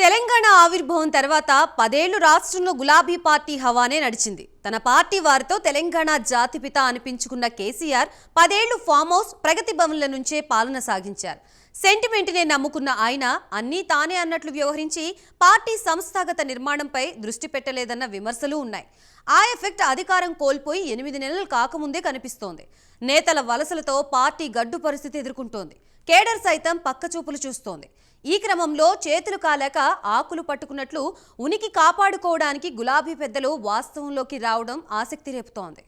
తెలంగాణ ఆవిర్భావం తర్వాత పదేళ్ళు రాష్ట్రంలో గులాబీ పార్టీ హవానే నడిచింది. తన పార్టీ వారితో తెలంగాణ జాతిపిత అనిపించుకున్న కేసీఆర్ పదేళ్ళు ఫామ్ హౌస్ ప్రగతి భవన్ల నుంచే పాలన సాగించారు. సెంటిమెంట్నే నమ్ముకున్న ఆయన అన్నీ తానే అన్నట్లు వ్యవహరించి పార్టీ సంస్థాగత నిర్మాణంపై దృష్టి పెట్టలేదన్న విమర్శలు ఉన్నాయి. ఆ ఎఫెక్ట్ అధికారం కోల్పోయి ఎనిమిది నెలలు కాకముందే కనిపిస్తోంది. నేతల వలసలతో పార్టీ గడ్డు పరిస్థితి ఎదుర్కొంటోంది. కేడర్ సైతం పక్కచూపులు చూస్తోంది. ఈ క్రమంలో చేతులు కాలేక ఆకులు పట్టుకున్నట్లు ఉనికి కాపాడుకోవడానికి గులాబీ పెద్దలు వాస్తవంలోకి రావడం ఆసక్తి రేపుతోంది.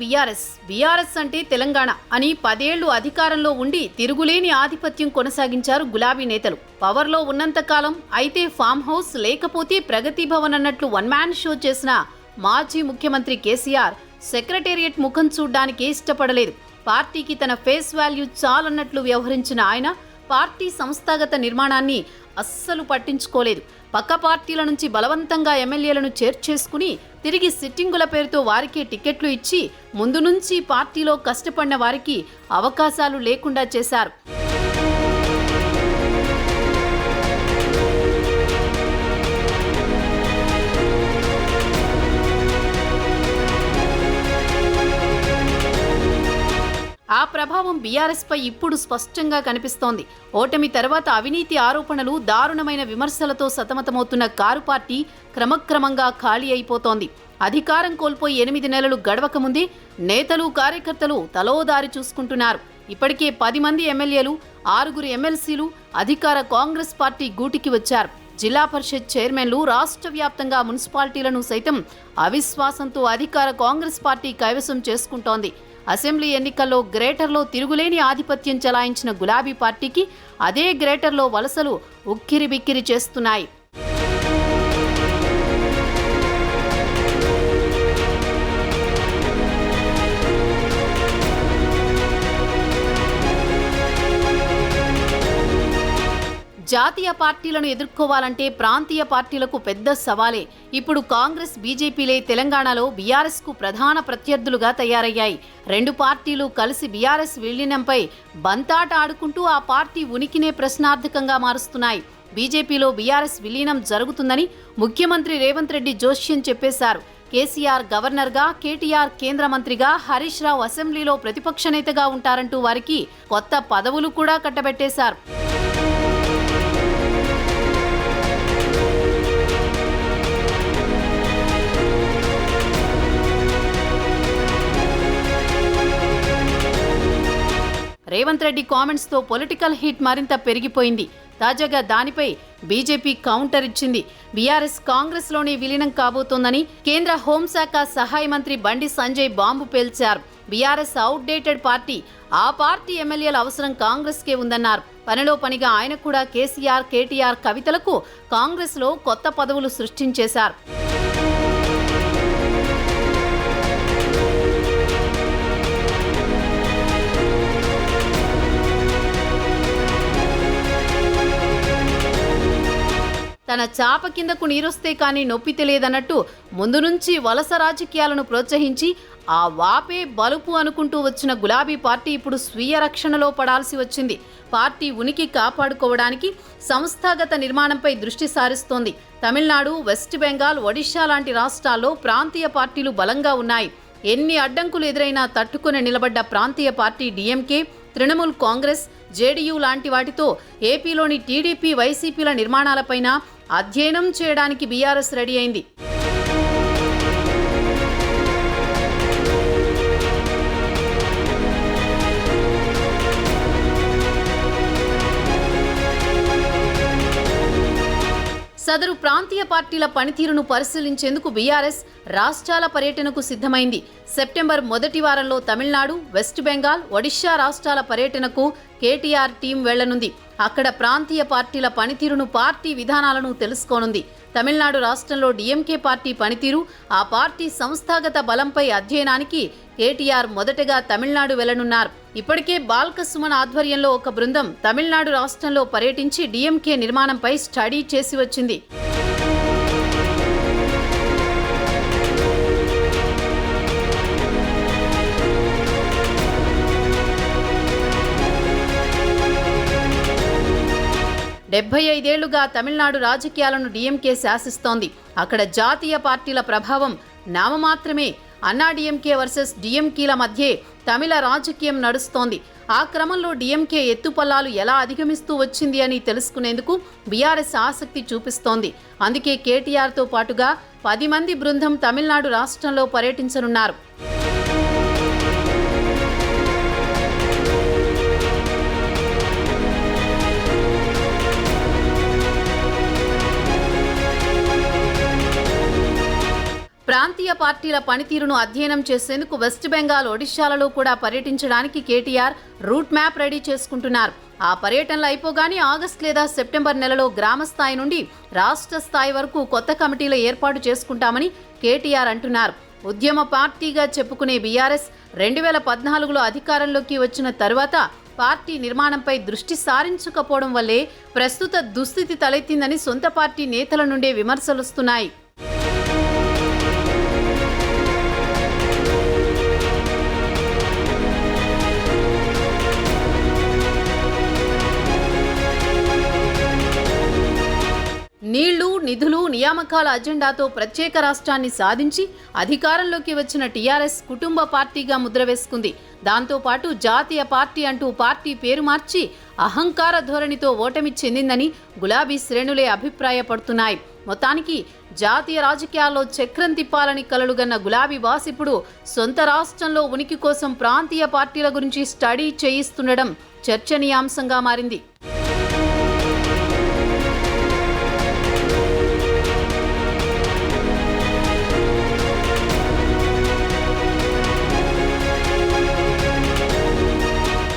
బీఆర్ఎస్. బీఆర్ఎస్ అంటే తెలంగాణ అని పదేళ్ళు అధికారంలో ఉండి తిరుగులేని ఆధిపత్యం కొనసాగించారు గులాబీ నేతలు. పవర్లో ఉన్నంతకాలం అయితే ఫామ్ హౌస్ లేకపోతే ప్రగతి భవన్ అన్నట్లు వన్ మ్యాన్ షో చేసిన మాజీ ముఖ్యమంత్రి కేసీఆర్ సెక్రటేరియట్ ముఖం చూడ్డానికి ఇష్టపడలేదు. పార్టీకి తన ఫేస్ వాల్యూ చాలన్నట్లు వ్యవహరించిన ఆయన పార్టీ సంస్థాగత నిర్మాణాన్ని అస్సలు పట్టించుకోలేదు. పక్క పార్టీల నుంచి బలవంతంగా ఎమ్మెల్యేలను చేర్చేసుకుని తిరిగి సిట్టింగుల పేరుతో వారికే టికెట్లు ఇచ్చి ముందు నుంచి పార్టీలో కష్టపడిన వారికి అవకాశాలు లేకుండా చేశారు. ఆ ప్రభావం బీఆర్ఎస్ పై ఇప్పుడు స్పష్టంగా కనిపిస్తోంది. ఓటమి తర్వాత అవినీతి ఆరోపణలు దారుణమైన విమర్శలతో సతమతమవుతున్న కారు పార్టీ క్రమక్రమంగా ఖాళీ అయిపోతోంది. అధికారం కోల్పోయి ఎనిమిది నెలలు గడవక ముందే నేతలు కార్యకర్తలు తలోదారి చూసుకుంటున్నారు. ఇప్పటికే పది మంది ఎమ్మెల్యేలు ఆరుగురు ఎమ్మెల్సీలు అధికార కాంగ్రెస్ పార్టీ గూటికి వచ్చారు. జిల్లా పరిషత్ చైర్మన్లు రాష్ట్ర వ్యాప్తంగా మున్సిపాలిటీలను సైతం అవిశ్వాసంతో అధికార కాంగ్రెస్ పార్టీ కైవసం చేసుకుంటోంది. అసెంబ్లీ ఎన్నికల్లో గ్రేటర్లో తిరుగులేని ఆధిపత్యం చెలాయించిన గులాబీ పార్టీకి అదే గ్రేటర్లో వలసలు ఉక్కిరిబిక్కిరి చేస్తున్నాయి. జాతీయ పార్టీలను ఎదుర్కోవాలంటే ప్రాంతీయ పార్టీలకు పెద్ద సవాలే. ఇప్పుడు కాంగ్రెస్ బీజేపీలే తెలంగాణలో బీఆర్ఎస్కు ప్రధాన ప్రత్యర్థులుగా తయారయ్యాయి. రెండు పార్టీలు కలిసి బీఆర్ఎస్ విలీనంపై బంతాట ఆడుకుంటూ ఆ పార్టీ ఉనికినే ప్రశ్నార్థకంగా మారుస్తున్నాయి. బీజేపీలో బీఆర్ఎస్ విలీనం జరుగుతుందని ముఖ్యమంత్రి రేవంత్ రెడ్డి జోష్యం చెప్పేశారు. కేసీఆర్ గవర్నర్గా కేటీఆర్ కేంద్ర మంత్రిగా హరీష్ రావు అసెంబ్లీలో ప్రతిపక్ష నేతగా ఉంటారంటూ వారికి కొత్త పదవులు కూడా కట్టబెట్టేశారు. రేవంత్ రెడ్డి కామెంట్స్తో పొలిటికల్ హీట్ మరింత పెరిగిపోయింది. తాజాగా దానిపై బీజేపీ కౌంటర్ ఇచ్చింది. బీఆర్ఎస్ కాంగ్రెస్లోనే విలీనం కాబోతోందని కేంద్ర హోంశాఖ సహాయ మంత్రి బండి సంజయ్ బాంబు పేల్చారు. బీఆర్ఎస్ అవుట్డేటెడ్ పార్టీ ఆ పార్టీ ఎమ్మెల్యేల అవసరం కాంగ్రెస్ కే ఉందన్నారు. పనిలో పనిగా ఆయన కూడా కేసీఆర్ కేటీఆర్ కవితలకు కాంగ్రెస్లో కొత్త పదవులు సృష్టించేశారు. తన చాప కిందకు నీరొస్తే కానీ నొప్పి తెలియదన్నట్టు ముందు నుంచి వలస రాజకీయాలను ప్రోత్సహించి ఆ వాపే బలుపు అనుకుంటూ వచ్చిన గులాబీ పార్టీ ఇప్పుడు స్వీయ రక్షణలో పడాల్సి వచ్చింది. పార్టీ ఉనికి కాపాడుకోవడానికి సంస్థాగత నిర్మాణంపై దృష్టి సారిస్తోంది. తమిళనాడు వెస్ట్ బెంగాల్ ఒడిషా లాంటి రాష్ట్రాల్లో ప్రాంతీయ పార్టీలు బలంగా ఉన్నాయి. ఎన్ని అడ్డంకులు ఎదురైనా తట్టుకుని నిలబడ్డ ప్రాంతీయ party DMK Trinamool Congress JDU లాంటి వాటితో ఏపీలోని టీడీపీ వైసీపీల నిర్మాణాలపైన అధ్యయనం చేయడానికి బీఆర్ఎస్ రెడీ అయింది. సదరు ప్రాంతీయ పార్టీల పనితీరును పరిశీలించేందుకు బీఆర్ఎస్ రాష్ట్రాల పర్యటనకు సిద్ధమైంది. సెప్టెంబర్ మొదటి వారంలో తమిళనాడు వెస్ట్ బెంగాల్ ఒడిషా రాష్ట్రాల పర్యటనకు కేటీఆర్ టీం వెళ్ళనుంది. అక్కడ ప్రాంతీయ పార్టీల పనితీరును పార్టీ విధానాలను తెలుసుకోనుంది. తమిళనాడు రాష్ట్రంలో డిఎంకే పార్టీ పనితీరు ఆ పార్టీ సంస్థాగత బలంపై అధ్యయనానికి కేటీఆర్ మొదటగా తమిళనాడు వెళ్ళనున్నారు. ఇప్పటికే బాల్క సుమన్ ఆధ్వర్యంలో ఒక బృందం తమిళనాడు రాష్ట్రంలో పర్యటించి డిఎంకే నిర్మాణంపై స్టడీ చేసి వచ్చింది. డెబ్బై ఐదేళ్ళుగా తమిళనాడు రాజకీయాలను డీఎంకే శాసిస్తోంది. అక్కడ జాతీయ పార్టీల ప్రభావం నామమాత్రమే అన్నాడిఎంకే వర్సెస్ డిఎంకేల మధ్యే తమిళ రాజకీయం నడుస్తోంది. ఆ క్రమంలో డిఎంకే ఎత్తుపల్లాలు ఎలా అధిగమిస్తూ వచ్చింది అని తెలుసుకునేందుకు బీఆర్ఎస్ ఆసక్తి చూపిస్తోంది. అందుకే కేటీఆర్తో పాటుగా పది మంది బృందం తమిళనాడు రాష్ట్రంలో పర్యటించనున్నారు. ప్రాంతీయ పార్టీల పనితీరును అధ్యయనం చేసేందుకు వెస్ట్ బెంగాల్ ఒడిశాలలో కూడా పర్యటించడానికి కేటీఆర్ రూట్ మ్యాప్ రెడీ చేసుకుంటున్నారు. ఆ పర్యటనలు అయిపోగానే ఆగస్టు లేదా సెప్టెంబర్ నెలలో గ్రామ స్థాయి నుండి రాష్ట్ర స్థాయి వరకు కొత్త కమిటీల ఏర్పాటు చేసుకుంటామని కేటీఆర్ అంటున్నారు. ఉద్యమ పార్టీగా చెప్పుకునే బీఆర్ఎస్ రెండు వేల పద్నాలుగులో అధికారంలోకి వచ్చిన తరువాత పార్టీ నిర్మాణంపై దృష్టి సారించకపోవడం వల్లే ప్రస్తుత దుస్థితి తలెత్తిందని సొంత పార్టీ నేతల నుండే విమర్శలొస్తున్నాయి. నీళ్ళు నిధులు నియామకాల అజెండాతో ప్రత్యేక రాష్ట్రాన్ని సాధించి అధికారంలోకి వచ్చిన టీఆర్ఎస్ కుటుంబ పార్టీగా ముద్ర వేసుకుంది. దాంతోపాటు జాతీయ పార్టీ అంటూ పార్టీ పేరు మార్చి అహంకార ధోరణితో ఓటమి చెందిందని గులాబీ శ్రేణులే అభిప్రాయపడుతున్నాయి. మొత్తానికి జాతీయ రాజకీయాల్లో చక్రం తిప్పాలని కలలుగన్న గులాబీ బాస్ ఇప్పుడు సొంత రాష్ట్రంలో ఉనికి కోసం ప్రాంతీయ పార్టీల గురించి స్టడీ చేయిస్తుండడం చర్చనీయాంశంగా మారింది.